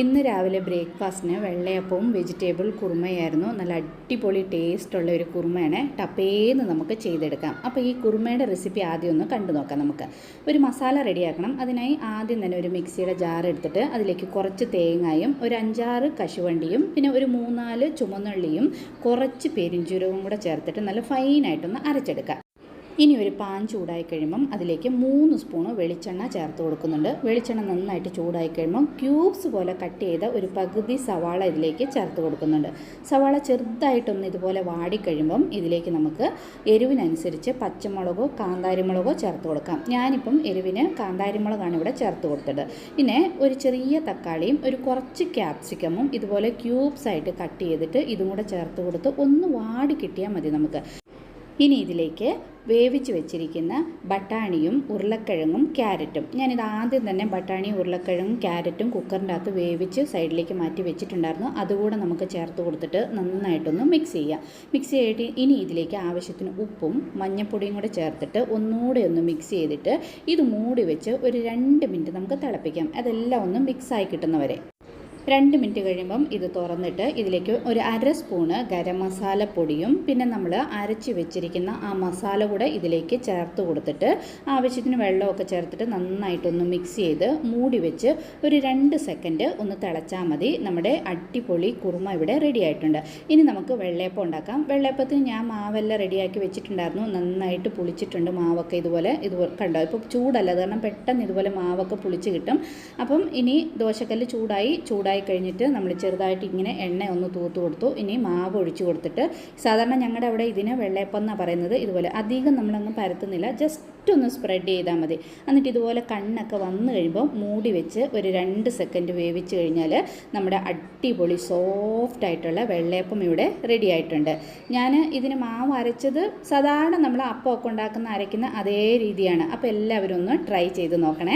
ഇന്ന് രാവിലെ ബ്രേക്ക്ഫാസ്റ്റിന് വെള്ളയപ്പവും വെജിറ്റബിൾ കുറുമയായിരുന്നു. നല്ല അടിപൊളി ടേസ്റ്റുള്ള ഒരു കുറുമയാണ് ടപ്പേന്ന് നമുക്ക് ചെയ്തെടുക്കാം. അപ്പോൾ ഈ കുറുമയുടെ റെസിപ്പി ആദ്യം ഒന്ന് കണ്ടു നോക്കാം നമുക്ക്. ഒരു മസാല റെഡിയാക്കണം. അതിനായി ആദ്യം തന്നെ ഒരു മിക്സിയുടെ ജാർ എടുത്തിട്ട് അതിലേക്ക് കുറച്ച് തേങ്ങായും ഒരു അഞ്ചാറ് കശുവണ്ടിയും പിന്നെ ഒരു മൂന്നാൽ ചുമന്നള്ളിയും കുറച്ച് പെരിഞ്ചീരകവും കൂടെ ചേർത്തിട്ട് നല്ല ഫൈനായിട്ടൊന്ന് അരച്ചെടുക്കാം. ഇനി ഒരു പാൻ ചൂടായി കഴിയുമ്പം അതിലേക്ക് മൂന്ന് സ്പൂണ് വെളിച്ചെണ്ണ ചേർത്ത് കൊടുക്കുന്നുണ്ട്. വെളിച്ചെണ്ണ നന്നായിട്ട് ചൂടായി കഴിയുമ്പം ക്യൂബ്സ് പോലെ കട്ട് ചെയ്ത ഒരു പകുതി സവാള ഇതിലേക്ക് ചേർത്ത് കൊടുക്കുന്നുണ്ട്. സവാള ചെറുതായിട്ടൊന്ന് ഇതുപോലെ വാടിക്കഴിയുമ്പം ഇതിലേക്ക് നമുക്ക് എരിവിനനുസരിച്ച് പച്ചമുളകോ കാന്താരിമുളകോ ചേർത്ത് കൊടുക്കാം. ഞാനിപ്പം എരിവിന് കാന്താരിമുളകാണ് ഇവിടെ ചേർത്ത് കൊടുത്തത്. പിന്നെ ഒരു ചെറിയ തക്കാളിയും ഒരു കുറച്ച് ക്യാപ്സിക്കമും ഇതുപോലെ ക്യൂബ്സ് ആയിട്ട് കട്ട് ചെയ്തിട്ട് ഇതും കൂടെ ചേർത്ത് കൊടുത്ത് ഒന്ന് വാടി കിട്ടിയാൽ മതി നമുക്ക്. ഇനി ഇതിലേക്ക് വേവിച്ച് വെച്ചിരിക്കുന്ന ബട്ടാണിയും ഉരുളക്കിഴങ്ങും ക്യാരറ്റും. ഞാനിത് ആദ്യം തന്നെ ബട്ടാണിയും ഉരുളക്കിഴങ്ങും ക്യാരറ്റും കുക്കറിന്റെ അകത്ത് വേവിച്ച് സൈഡിലേക്ക് മാറ്റി വെച്ചിട്ടുണ്ടായിരുന്നു. അതുകൂടെ നമുക്ക് ചേർത്ത് കൊടുത്തിട്ട് നന്നായിട്ടൊന്ന് മിക്സ് ചെയ്യാം. മിക്സ് ചെയ്തിട്ട് ഇനി ഇതിലേക്ക് ആവശ്യത്തിന് ഉപ്പും മഞ്ഞൾപ്പൊടിയും കൂടെ ചേർത്തിട്ട് ഒന്നുകൂടെ ഒന്ന് മിക്സ് ചെയ്തിട്ട് ഇത് മൂടി വെച്ച് ഒരു രണ്ട് മിനിറ്റ് നമുക്ക് തിളപ്പിക്കാം. അതെല്ലാം ഒന്ന് മിക്സായി കിട്ടുന്നവരെ. രണ്ട് മിനിറ്റ് കഴിയുമ്പം ഇത് തുറന്നിട്ട് ഇതിലേക്ക് ഒരു അര സ്പൂണ് ഗരം മസാല പൊടിയും പിന്നെ നമ്മൾ അരച്ച് വെച്ചിരിക്കുന്ന ആ മസാല കൂടെ ഇതിലേക്ക് ചേർത്ത് കൊടുത്തിട്ട് ആവശ്യത്തിന് വെള്ളമൊക്കെ ചേർത്തിട്ട് നന്നായിട്ടൊന്ന് മിക്സ് ചെയ്ത് മൂടി വെച്ച് ഒരു രണ്ട് സെക്കൻഡ് ഒന്ന് തിളച്ചാൽ മതി. നമ്മുടെ അടിപൊളി കുറുമ ഇവിടെ റെഡി ആയിട്ടുണ്ട്. ഇനി നമുക്ക് വെള്ളയപ്പം ഉണ്ടാക്കാം. വെള്ളയപ്പത്തിന് ഞാൻ മാവെല്ലാം റെഡിയാക്കി വെച്ചിട്ടുണ്ടായിരുന്നു. നന്നായിട്ട് പുളിച്ചിട്ടുണ്ട് മാവൊക്കെ ഇതുപോലെ. ഇതുപോലെ കണ്ടോ? ഇപ്പോൾ ചൂടല്ല. കാരണം പെട്ടെന്ന് ഇതുപോലെ മാവൊക്കെ പുളിച്ച് കിട്ടും. അപ്പം ഇനി ദോശക്കല്ല് ചൂടായി ചൂടായി ചൂടായി കഴിഞ്ഞിട്ട് നമ്മൾ ചെറുതായിട്ട് ഇങ്ങനെ എണ്ണ ഒന്ന് തൂത്ത് കൊടുത്തു. ഇനി മാവ് ഒഴിച്ച് കൊടുത്തിട്ട് സാധാരണ ഞങ്ങളുടെ അവിടെ ഇതിന് വെള്ളയപ്പം എന്നാണ് പറയുന്നത്. ഇതുപോലെ അധികം നമ്മളങ്ങ് പരത്തുന്നില്ല. ജസ്റ്റ് ഒന്ന് സ്പ്രെഡ് ചെയ്താൽ മതി. എന്നിട്ട് ഇതുപോലെ കണ്ണൊക്കെ വന്നു കഴിയുമ്പോൾ മൂടി വെച്ച് ഒരു രണ്ട് സെക്കൻഡ് വേവിച്ച് കഴിഞ്ഞാൽ നമ്മുടെ അടിപൊളി സോഫ്റ്റ് ആയിട്ടുള്ള വെള്ളയപ്പം ഇവിടെ റെഡി ആയിട്ടുണ്ട്. ഞാൻ ഇതിന് മാവ് അരച്ചത് സാധാരണ നമ്മൾ അപ്പമൊക്കെ ഉണ്ടാക്കുന്ന അരയ്ക്കുന്ന അതേ രീതിയാണ്. അപ്പോൾ എല്ലാവരും ഒന്ന് ട്രൈ ചെയ്ത് നോക്കണേ.